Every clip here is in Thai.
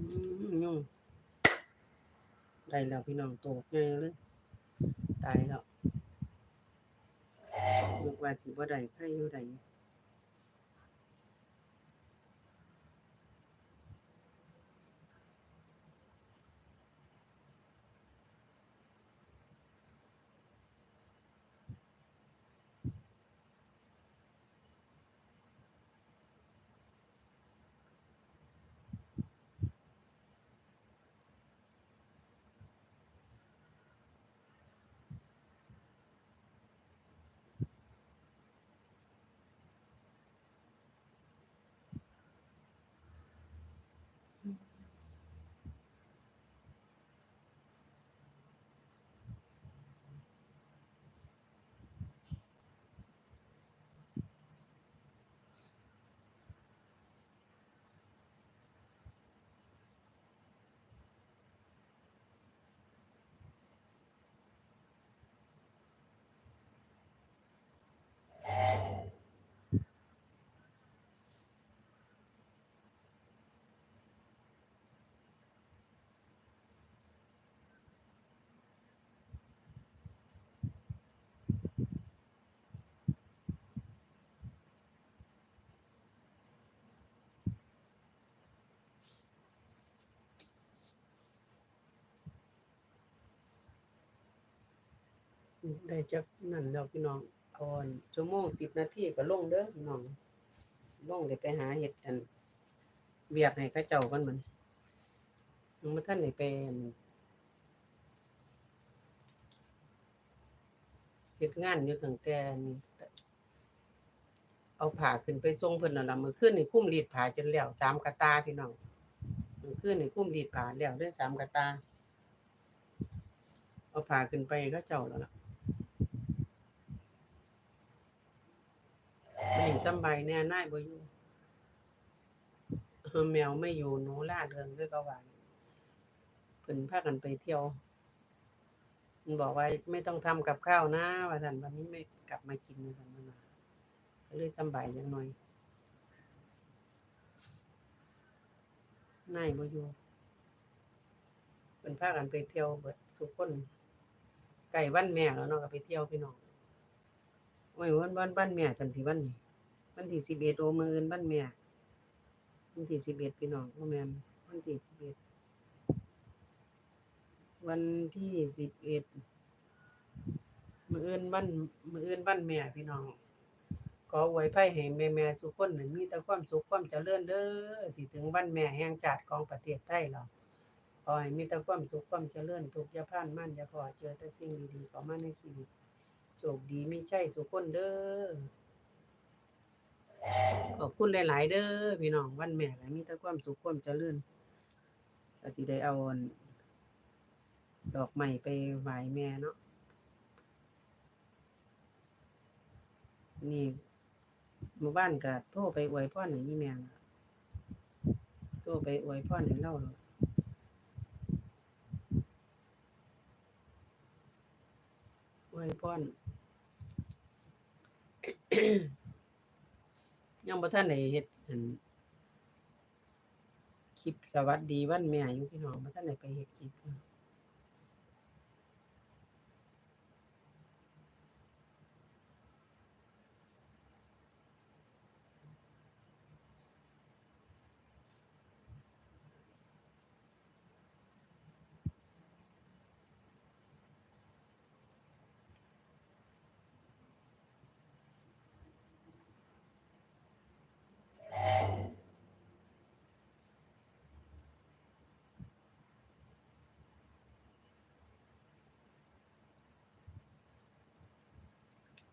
อืมยุ่งได้แล้วพี่น้องโตกใหญ่เลยตายแล้วนึกว่าสิบ่ได้ใครอยู่ได้ ได้จักนั่นแล้วพี่น้องเอาอนชั่วโมงสิบนาทีก็ลงเด้อพี่น้องลงได้ไปหาเห็ดอันเวียกให้เขาเจ้ากันมันยังบ่ทันได้ไปอันเฮ็ดงานอยู่ตั้งแต่นี่เอาผ้าขึ้นไปส่งเพิ่นนั่นล่ะมือคืนนี่คุ้มรีดผ้าจนแล้วสามกระตาพี่น้องมือคืนนี่คุ้มรีดผ้าแล้วเด้อสามกระตา เอาผ้าขึ้นไปให้เขาเจ้าแล้วล่ะ ไม่สำบายแน่นายบ่อยู่แมวไม่อยู่หนูล่าเริงคือก็ว่าเพิ่นพากันไปเที่ยวมันบอกว่าไม่ต้องทำกับข้าวนะว่าท่านวันนี้ไม่กลับมากินว่าท่านมันก็เลยสำบายจังหน่อยน่ายบ่อยู่เพิ่นพากันไปเที่ยวเบิดสุคนไก่วันแม่แล้วเนาะก็ไปเที่ยวพี่น้อง โอ้ยวันวันบ้านแม่กันที่วันนี้วันที่สิบเอ็ดโอมืออื่นบ้านแม่วันที่สิบเอ็ดพี่น้องพ่อแม่วันที่สิบเอ็ดวันที่สิบเอ็ดมืออื่นบ้านมืออื่นบ้านแม่พี่น้องขออวยไพ่ให้แม่แม่ทุกคนนั้นมีแต่ความสุขความเจริญเด้อสิถึงวันแม่แห่งชาติของประเทศไทยเราขอให้มีแต่ความสุขความเจริญทุกยาผ่านมั่นยาพอเจอแต่สิ่งดีๆข้ามาในชีวิต โชคดีมีใจสุขคนเด้อขอบคุณหลาย ๆ เด้อพี่น้องวันแม่ก็มีแต่ความสุขความเจริญก็สิได้เอาดอกไม้ไปไหว้แม่เนาะนี่หมู่บ้านก็โทรไปอวยพรให้อีแม่น่ะโทรไปอวยพรให้เราเลย อวยพรยังบ่ท่านได้เฮ็ดอันคลิปสวัสดีวันแม่อยู่พี่น้องบ่ท่านได้ไปเฮ็ดคลิป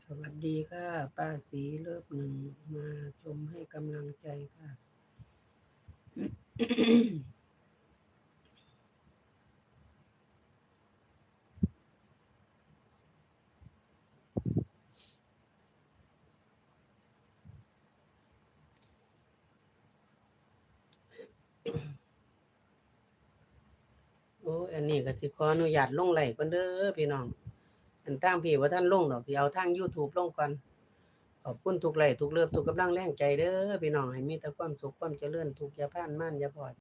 สวัสดีค่ะ ป้าสีเลิฟหนึ่งมาชมให้กำลังใจค่ะ โอ้อันนี้ก็สิขออนุญาตลงไหลก่อนเด้อพี่น้อง อันทางพี่ว่าท่านลงดอกที่เอาทาง YouTube ลงก่อนขอบคุณทุกไลค์ทุกเลิฟทุกกำลังแรงใจเด้อพี่น้องให้มีแต่ความสุขความเจริญทุกอย่าพานมันอย่าพอด